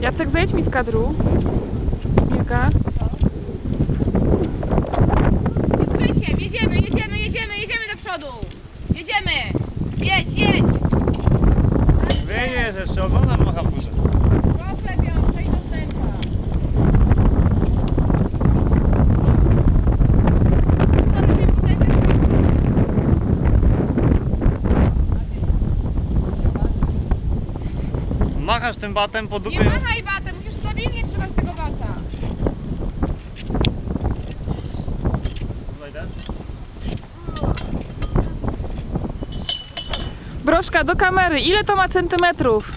Jacek, zejdź mi z kadru. Milka. Machasz tym batem po Nie dupie. machaj batem, musisz stabilnie trzymać tego bata. Zajdę. Broszka, do kamery. Ile to ma centymetrów?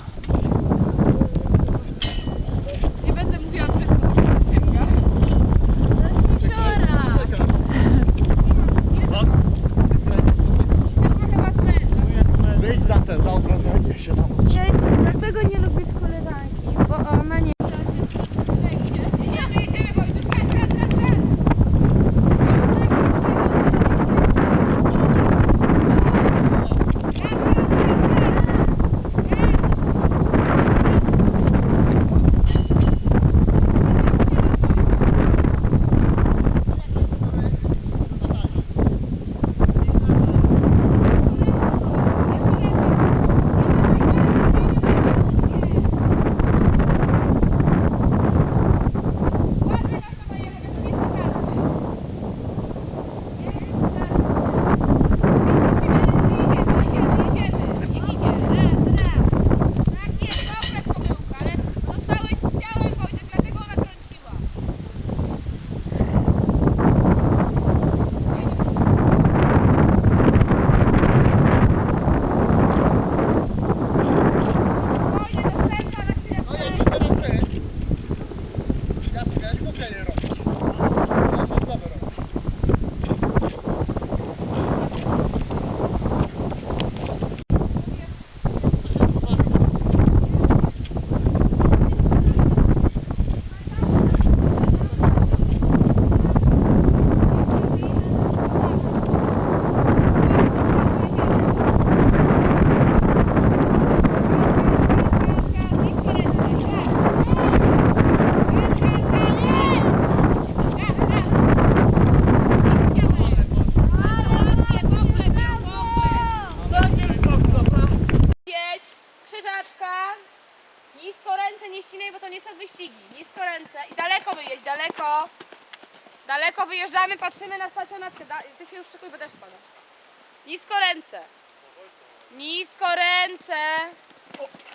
Gracias, gracias, compañero. Ręce nie ścinaj, bo to nie są wyścigi. Nisko ręce i daleko wyjedź, daleko. Daleko wyjeżdżamy, patrzymy na stacjonatkę. Da- Ty się już szykuj, bo też spada. Nisko ręce. Nisko ręce.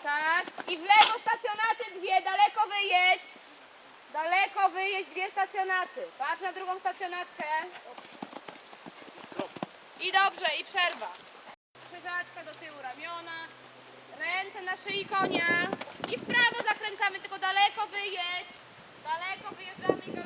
Tak. I w lewo stacjonaty dwie, daleko wyjedź. Daleko wyjedź, dwie stacjonaty. Patrz na drugą stacjonatkę. I dobrze, i przerwa. Krzyżaczka do tyłu ramiona. Ręce na szyi konia. I w prawo tylko daleko wyjeżdżamy i.